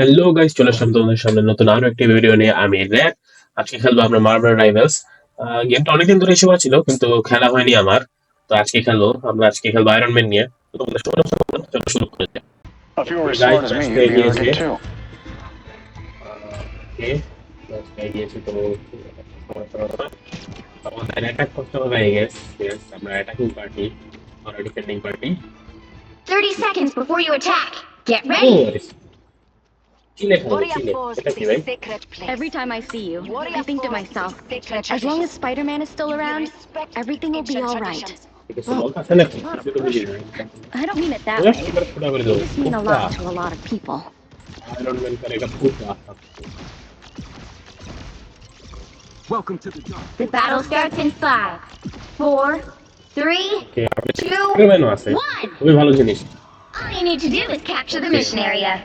Hello guys চলে আসলাম তোমাদের সামনে নতুন আরও একটি ভিডিও নিয়ে আমি র্যাক আজকে খেলব আমরা মার্বেল রাইভেলস গেমটা অনেকদিন ধরে এসে ছিল কিন্তু খেলা হয়নি আমার। তো আজকে খেলব আমরা আজকে খেলব আয়রন ম্যান নিয়ে। তো তোমাদের না, চলো শুরু করে তো আমাদের অ্যাটাক করতে হবে আই গেস ইয়েস আমরা attacking party R defending party 30 seconds before you attack. Get ready. Every time I see you, I think to myself, as long as Spider-Man is still around, everything will be all right. I don't mean it that way. You just mean a lot to a lot of people. Welcome to the job. The battle starts in five, four, three, two, one. All you need to do is capture the mission area.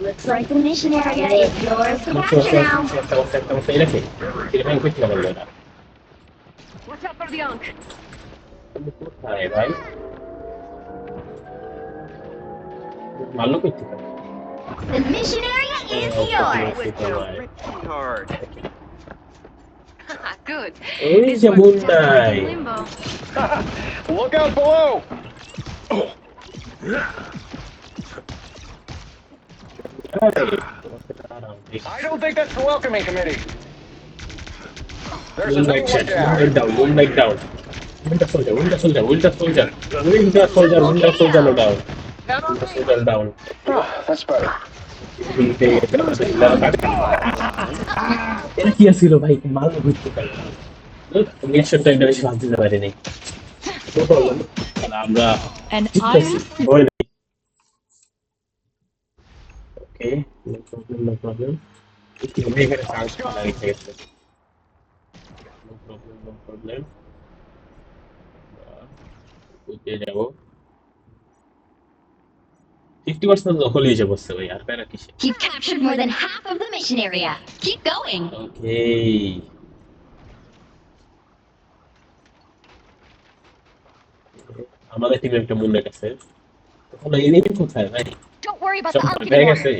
Looks like the missionary is yours to watch now. Estamos, estamos aí aqui. Ele vai continuar melhorar. Watch out for the Ankh. Aí vai. Maluco isso. The mission area is yours. Good. Easy, Mundai. Look out below. I don't think that's the welcoming committee. There's a Moonlight big check. one down. Moonlight down. Moonlight down. Winter soldier. Winter soldier. Winter soldier. Winter soldier. Winter soldier no down. Winter soldier down. Oh, that's better. এটা কি ছিল ভাই মাল বুঝতে পারি রিয়াকশনটা এটা বেশি ভাবতে পারিনি No problem. তাহলে আমরা Okay, no problem, no problem. Chance, No problem, no problem. উঠে Fifty ফিফটি পার্সেন্ট দখল হয়ে যাবো সবাই আর প্যারা কিসে You've captured more than half of the mission area. Keep going. ওকে আমাদের টিমে একটা মুন্ডেট আছে তখন এনিমি কোথায় ভাই worry about সব the Ankh হয়ে anymore. গেছে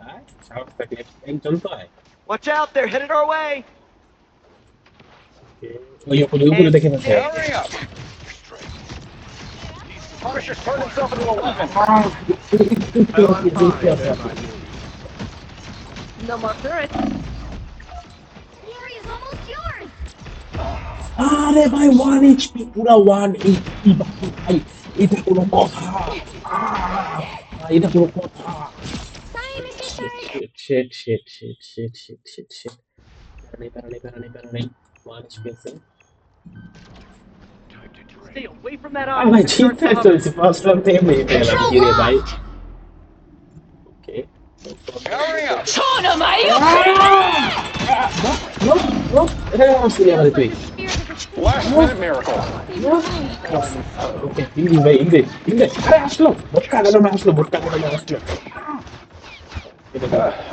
হ্যাঁ, সাহস থাকলে একজন তো আয় Watch out, they're headed our way. ওই উপরে উপরে দেখে পাচ্ছে Hurry up! Punisher's turned himself into a weapon. No more turrets. The area is almost yours. আরে ভাই ওয়ান এইচপি পুরা ওয়ান এইচপি ভাই এটা কোনো কথা আহ, এটা কোনো কথা Bye, Mr. Stark. shit shit shit shit shit shit shit প্যারা নেই প্যারা নেই প্যারা নেই প্যারা নেই ওয়ান এইচপি আছে Stay away from that আর ভাই ঠিকঠাক চলছে ফার্স্ট রাউন্ড থেকে মেরে গেলাম কি রে ভাই ওকে Hurry up! এটা আমার শুনে আমাদের তুই Last minute miracle. ওকে Last minute miracle. Okay, ಹಿಂದೆ ಹಿಂದೆ ಹಿಂದೆ ಅಷ್ಟು ವರ್ಷ ಆಗಲ್ಲ ಮ್ಯಾಸ್ಲು ಬುಟ್ಟಾಗಲ್ಲ ಮ್ಯಾಸ್ಲು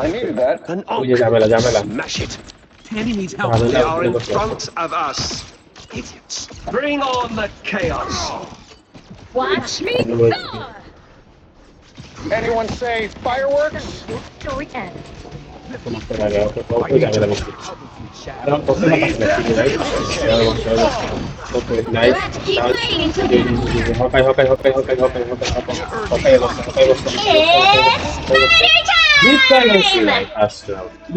I needed that. An oh, yeah, Jamela, Jamela. Smash it. The enemy's help. They are in front of us. Idiots. Bring on the chaos. Watch me go. Anyone say fireworks? Destroy can.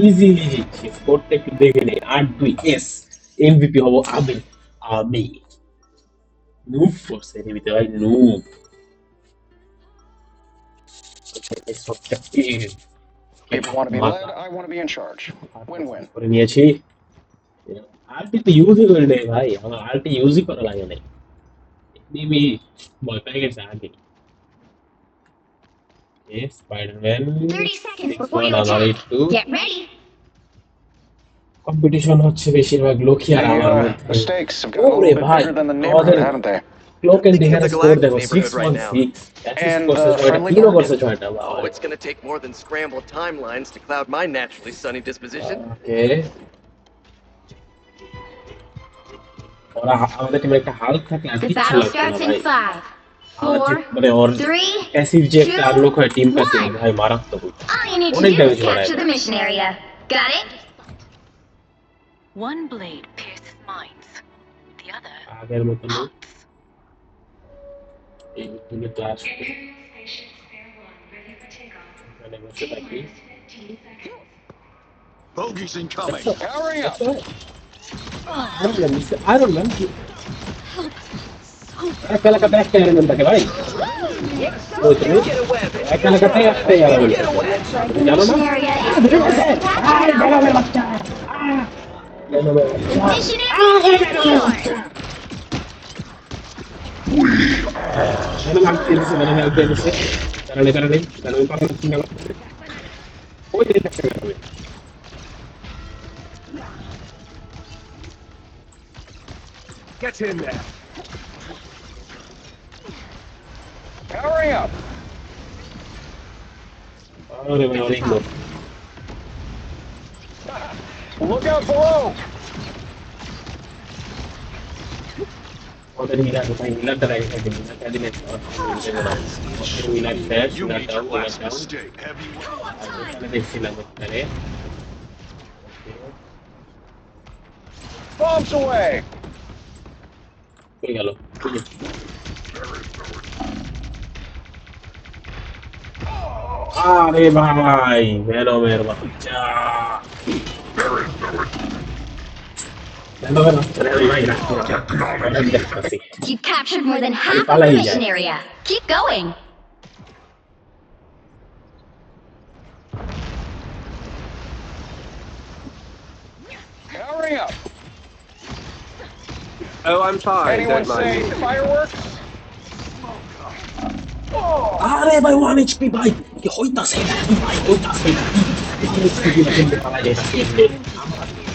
Easily জিতছি স্কোরটা একটু দেখে নেই আট দুই S MVP হবো আমি আমি noob force MVP ভাই noob People want to be led, I want to be in charge. Win-win. ஒரு நியாச்சி ஆர்டிக்கு யூஸ் பண்ணலை பாய் அவங்க ஆர்டி யூஸ் பண்ணலாம் இல்லை மேபி பாய் பேக்கெட்ஸ் ஆர்டி Okay, Spider-Man. 30 seconds before you attack. Get ready. Competition হচ্ছে বেশিরভাগ লোকই আর আমার মধ্যে। Mistakes have got a little bit? Cloak and Thinking of ডিহার the score Galactic দেখো six neighborhood right one now. Six assist And, করছে uh, ছয়টা friendly কিলও target. করছে ছয়টা Oh, it's gonna take more than scrambled timelines to cloud my naturally sunny disposition. ওকে ওরা আমাদের টিমে একটা Hulk থাকে আর The কিচ্ছু battle লাগছে না starts ভাই in five, আমার four, যে- মানে ওর three. প্যাসিভ যে একটা two, আনলক হয় টিম প্যাসিভ one. ভাই মারাত্মক All you need to Only do is damage বাড়ায় capture না। the mission area. Got it? One blade pierces minds, the other আগের মতো না hearts. এই তুমি তো আসবে এখানে বসে থাকি Bogies incoming. Powering up. Iron Man, Mr. Iron Man. একা এলাকাতে একটা Iron Man থাকে ভাই ওই তুমি Get a web. একা এলাকাতে একটা Iron Man Get a web. জানো না Mission area is help খেলছে মানে হেল্প খেলছে কারণ এখানে নেই কারণ ওই পাশে চিন্তা করতেছে ওই দিন একটা লাগবে Get in there. Hurry up. Oh, they went on Look out below! Minat, Minat terakhir aja, Minat tadi net. Minat dash, Minat down, Minat down. Ada Dexy lang tadi. Bombs away. Tinggal lo. अरे भाई मेरो मेहरबान You've captured more than half of the mission area. Keep going. Hurry up. Oh, I'm tired. Anyone see fireworks? Oh! Ah, they by one HP by. Hoy ta se da, hoy ta se da. কিন্তু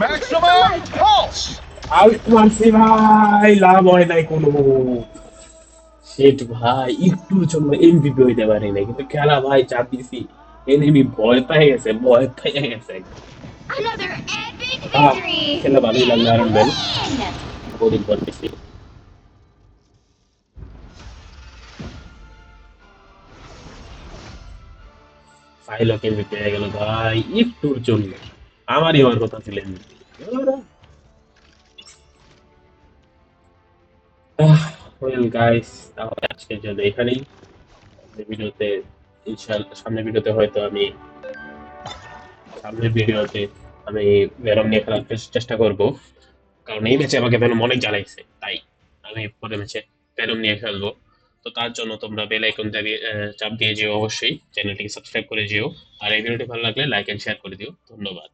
Maximum pulse. Out মারছি ভাই লাভ হয় নাই কোনো। Set ভাই একটুর জন্য MBP হইতে পারি না কিন্তু খেলা ভাই চাপ দিছি এনিমি ভয় পেয়ে গেছে ভয় পেয়ে গেছে। Another epic victory. খেলা ভালোই লাগল আরন বেল. বোরিং করতেছি ফাইলও কেমনি পেয়ে গেল ভাই একটুর জন্য। আমারই হওয়ার কথা ছিলেন ওয়েল গাইস তাহলে এখানেই। ভিডিওতে, ইনশাআল্লাহ, সামনের ভিডিওতে হয়তো আমি, সামনের ভিডিওতে আমি ভেরম নিয়ে খেলার চেষ্টা করব। কারণ এই ম্যাচে আমাকে ভেনম অনেক জ্বালাইছে, তাই আমি পরের ম্যাচে ভেনম নিয়ে খেলব। তো তার জন্য তোমরা বেল আইকন চাপ দিয়ে যেও অবশ্যই চ্যানেলটিকে সাবস্ক্রাইব করে যেও। আর এই ভিডিওটি ভালো লাগলে লাইক এন্ড শেয়ার করে দিও। ধন্যবাদ।